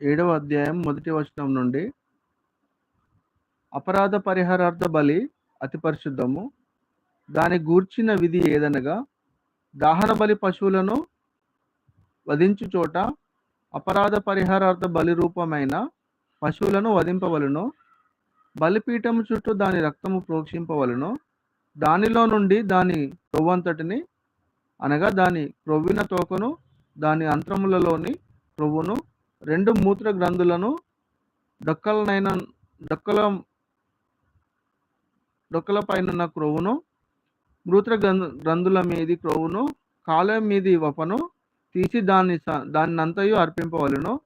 ఏడవ అధ్యాయం మొదటి వచనం నుండి అపరాధ పరిహారార్థ బలి అతి పరిశుద్ధము. దాని గూర్చిన విధి ఏదనగా దాహన బలి పశువులను వధించు చోట అపరాధ పరిహారార్థ బలి రూపమైన పశువులను వధింపవలను. బలిపీఠము చుట్టూ దాని రక్తము ప్రోక్షింపవలను. దానిలో నుండి దాని క్రొవ్వంతటిని అనగా దాని క్రొవ్విన తోకను దాని అంత్రములలోని క్రొవ్వును రెండు మూత్ర గ్రంథులను డొక్కలనైన డొక్కల డొక్కల పైన క్రొవ్వును మూత్ర గ్రంథుల మీది క్రొవ్వును కాలం మీది వపను తీసి దాన్ని దాన్ని అంతయు అర్పింపవలను.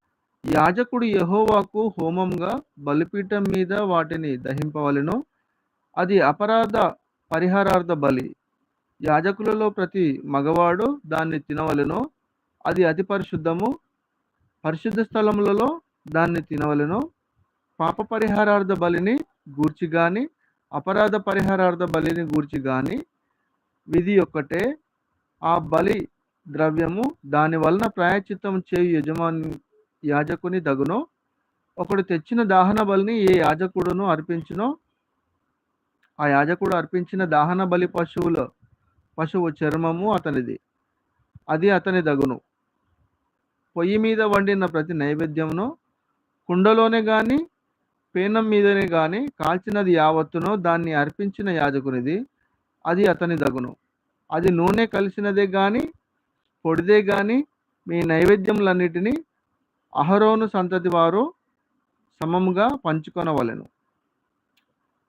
యాజకుడు యహోవాకు హోమంగా బలిపీఠం మీద వాటిని దహింపవలను. అది అపరాధ పరిహారార్థ బలి. యాజకులలో ప్రతి మగవాడు దాన్ని తినవలను. అది అతి పరిశుద్ధము. పరిశుద్ధ స్థలములలో దాన్ని తినవలను. పాప పరిహారార్థ బలిని గూర్చి కానీ అపరాధ పరిహారార్థ బలిని గూర్చి కానీ విధి ఒక్కటే. ఆ బలి ద్రవ్యము దాని వలన ప్రాయచిత్తం చేయు యజమాని యాజకుని దగును ఒకడు తెచ్చిన దాహన బలిని ఏ యాజకుడును అర్పించునో? ఆ యాజకుడు అర్పించిన దాహన బలి పశువుల పశువు చర్మము అతనిది. అది అతని దగును పొయ్యి మీద వండిన ప్రతి నైవేద్యమును కుండలోనే కానీ పేనం మీదనే కానీ కాల్చినది యావత్తునో దాన్ని అర్పించిన యాజకునిది అది అతని దగును అది నూనె కలిసినదే కానీ పొడిదే కానీ మీ నైవేద్యములన్నిటినీ అహరోను సంతతి వారు సమముగా పంచుకొనవలెను.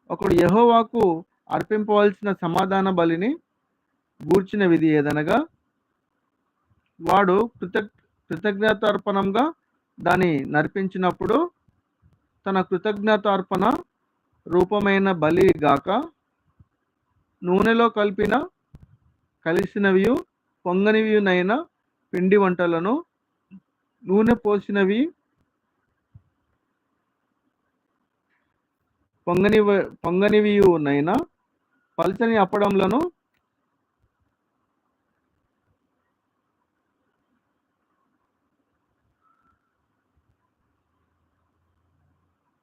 ఒకడు యహోవాకు అర్పింపవలసిన సమాధాన బలిని గూర్చిన విధి ఏదనగా వాడు కృతజ్ఞ కృతజ్ఞతార్పణంగా దాన్ని నర్పించినప్పుడు తన కృతజ్ఞతార్పణ రూపమైన బలి గాక నూనెలో కలిపిన కలిసినవి పొంగనివినైన పిండి వంటలను నూనె పోసినవి పొంగని పొంగనివియునైనా పల్చని అప్పడంలను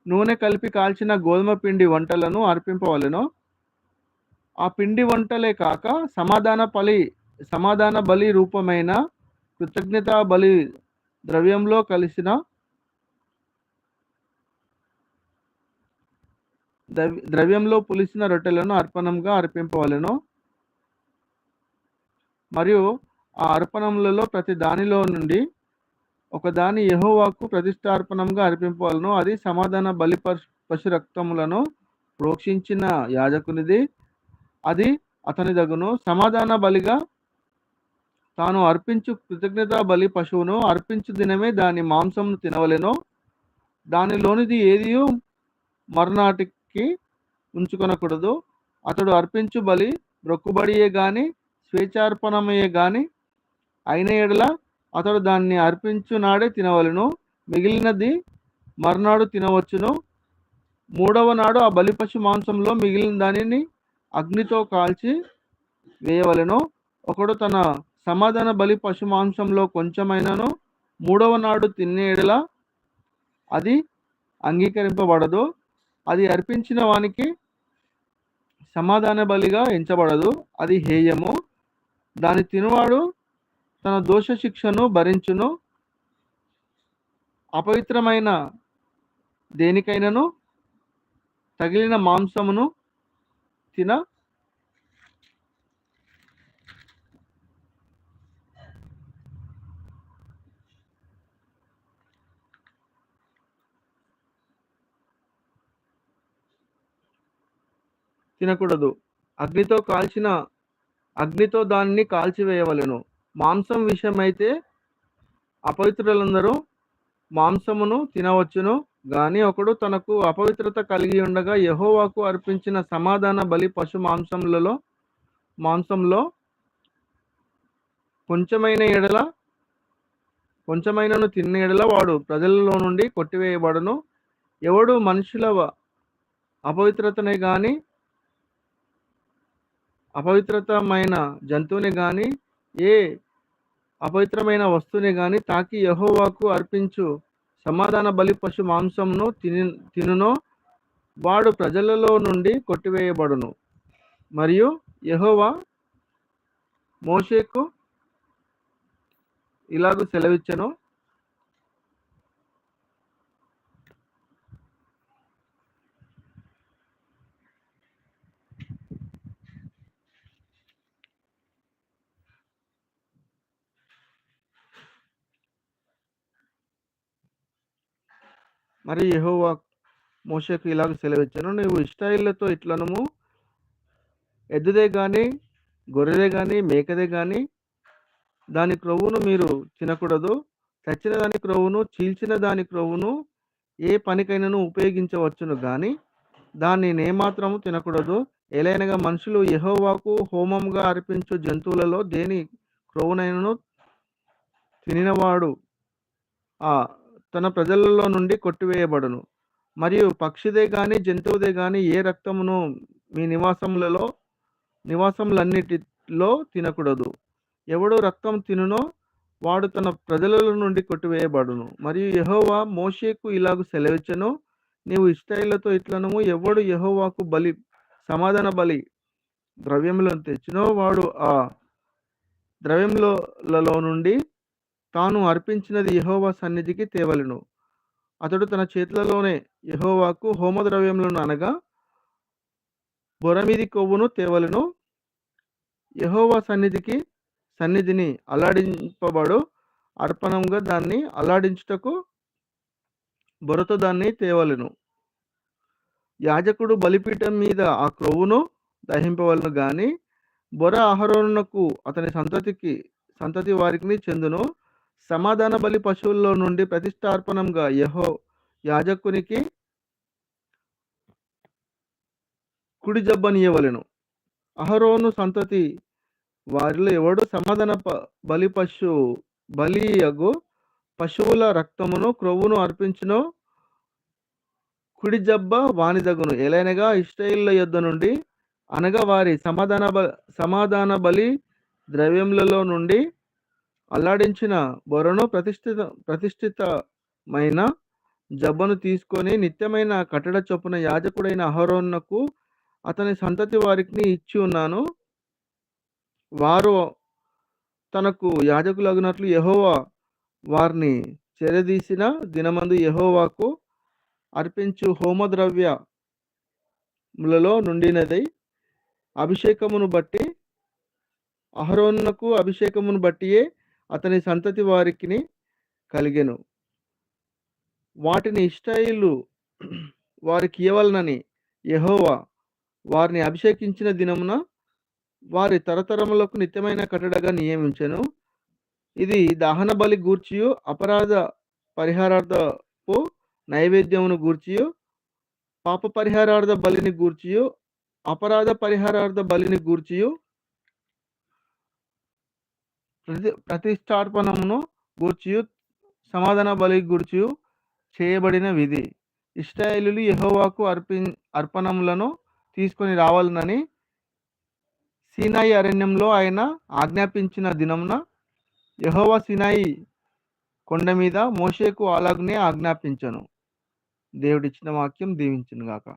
నూనె కలిపి కాల్చిన గోధుమ పిండి వంటలను అర్పింపవలను. ఆ పిండి వంటలే కాక సమాధాన బలి సమాధాన బలి రూపమైన కృతజ్ఞత బలి ద్రవ్యంలో కలిసిన ద్రవ్యంలో పులిసిన రొట్టెలను అర్పణంగా అర్పింపవలను. మరియు ఆ అర్పణములలో ప్రతి దానిలో నుండి ఒకదాని యహోవాకు ప్రతిష్టార్పణంగా అర్పింపవలను అది సమాధాన బలి పశు రక్తములను ప్రోక్షించిన యాజకునిది. అది అతని దగును సమాధాన బలిగా తాను అర్పించు కృతజ్ఞత బలి పశువును అర్పించు దినమే దాని మాంసంను తినవలెను. దానిలోనిది ఏది మరునాటికి ఉంచుకొనకూడదు. అతడు అర్పించు బలి మొక్కుబడియే గాని స్వేచ్ఛార్పణమయ్యే గాని అయిన ఎడల అతడు దాన్ని అర్పించు నాడే తినవలను. మిగిలినది మర్నాడు తినవచ్చును. మూడవ నాడు ఆ బలిపశు మాంసంలో మిగిలిన దానిని అగ్నితో కాల్చి వేయవలెను. ఒకడు తన సమాధాన బలి పశు మాంసంలో కొంచెమైనను మూడవ నాడు తినేడల అది అంగీకరింపబడదు. అది అర్పించిన వానికి సమాధాన బలిగా ఎంచబడదు. అది హేయము. దాని తినువాడు తన దోష శిక్షను భరించును. అపవిత్రమైన దేనికైనను తగిలిన మాంసమును తిన. తినకూడదు. అగ్నితో కాల్చిన అగ్నితో దాన్ని కాల్చివేయవలెను. మాంసం విషయమైతే అపవిత్రులందరూ మాంసమును తినవచ్చును గాని ఒకడు తనకు అపవిత్రత కలిగి ఉండగా యహోవాకు అర్పించిన సమాధాన బలి పశు మాంసములలో మాంసంలో కొంచెమైన ఎడల కొంచెమైనను తిన్న ఎడల వాడు ప్రజలలో నుండి కొట్టివేయబడును. ఎవడు మనుషుల అపవిత్రతనే కానీ అపవిత్రతమైన జంతువుని కానీ ఏ అపవిత్రమైన వస్తువుని గాని తాకి యహోవాకు అర్పించు. సమాధాన బలి పశు మాంసమును తిని తినునో వాడు ప్రజలలో నుండి కొట్టివేయబడును. మరియు యహోవా మోషేకు ఇలాగ సెలవిచ్చెను. మరి యహోవా మోషకు ఇలాగ సెలవిచ్చాను నీవు ఇష్టాయిలతో ఇట్లనము ఎద్దుదే కానీ గొర్రెదే కానీ మేకదే కానీ దాని క్రొవ్వును మీరు తినకూడదు. చచ్చిన దాని క్రొవ్వును చీల్చిన దాని క్రొవ్వును ఏ పనికైనను ఉపయోగించవచ్చును కానీ దాన్ని ఏమాత్రము తినకూడదు. ఎలైనగా మనుషులు యహోవాకు హోమంగా అర్పించు జంతువులలో దేని క్రొవ్వునైనను తినినవాడు ఆ తన ప్రజలలో నుండి కొట్టివేయబడును. మరియు పక్షిదే గాని జంతువుదే గాని ఏ రక్తమును మీ నివాసములలో నివాసములన్నిటిలో తినకూడదు. ఎవడు రక్తం తినునో వాడు తన ప్రజలలో నుండి కొట్టివేయబడును. మరియు యహోవా మోషేకు ఇలాగ సెలవిచ్చను నీవు ఇష్టాయిలతో ఇట్లనము ఎవడు యహోవాకు బలి సమాధాన బలి ద్రవ్యములను తెచ్చినో వాడు ఆ ద్రవ్యములలో నుండి తాను అర్పించినది యహోవా సన్నిధికి తేవలెను. అతడు తన చేతులలోనే యహోవాకు హోమద్రవ్యములను అనగా బొరమీది కొవ్వును తేవలెను. యహోవా సన్నిధికి సన్నిధిని అల్లాడింపబడు అర్పణంగా దాన్ని అల్లాడించుటకు బొరతో దాన్ని తేవలెను. యాజకుడు బలిపీఠం మీద ఆ క్రొవ్వును దహింపవలను గాని బొర ఆహరణకు అతని సంతతికి సంతతి వారికి చెందును. సమాధాన బలి పశువుల్లో నుండి ప్రతిష్టార్పణంగా యహో యాజకునికి కుడి జబ్బనియవలను అహరోను సంతతి వారిలో ఎవడు సమాధాన ప- బలి పశు బలియగు పశువుల రక్తమును క్రొవ్వును అర్పించును కుడి జబ్బ వానిదగును. ఎలైనగా ఇస్రాయేళ్ళ యొద్ద నుండి అనగా వారి సమాధాన బ సమాధాన బలి ద్రవ్యములలో నుండి అల్లాడించిన బొరను ప్రతిష్ఠిత ప్రతిష్ఠితమైన జబ్బను తీసుకొని నిత్యమైన కట్టడ చొప్పున యాజకుడైన అహరోన్నకు అతని సంతతి వారికి ఇచ్చి ఉన్నాను. వారు తనకు యాజకులగునట్లు యహోవా వారిని చెరదీసిన దినమందు యహోవాకు అర్పించు హోమద్రవ్యములలో నుండినది అభిషేకమును బట్టి అహరోన్నకు అభిషేకమును బట్టియే అతని సంతతి వారికి కలిగెను. వాటిని ఇష్టాయిలు వారికి ఇవ్వలనని యెహోవా వారిని అభిషేకించిన దినమున వారి తరతరములకు నిత్యమైన కట్టడగా నియమించెను. ఇది దహన బలి గూర్చియు అపరాధ పరిహారార్థపు నైవేద్యమును గూర్చియు పాప పరిహారార్థ బలిని గూర్చియు అపరాధ పరిహారార్థ బలిని గూర్చియు ప్రతి ప్రతిష్టార్పణమును గూర్చియు సమాధాన బలి గూర్చియు చేయబడిన విధి. ఇష్టాయిలు యహోవాకు అర్పి అర్పణములను తీసుకొని రావాలనని సీనాయి అరణ్యంలో ఆయన ఆజ్ఞాపించిన దినమున యహోవా సీనాయి కొండ మీద మోషేకు అలాగనే ఆజ్ఞాపించను. దేవుడిచ్చిన వాక్యం దీవించును గాక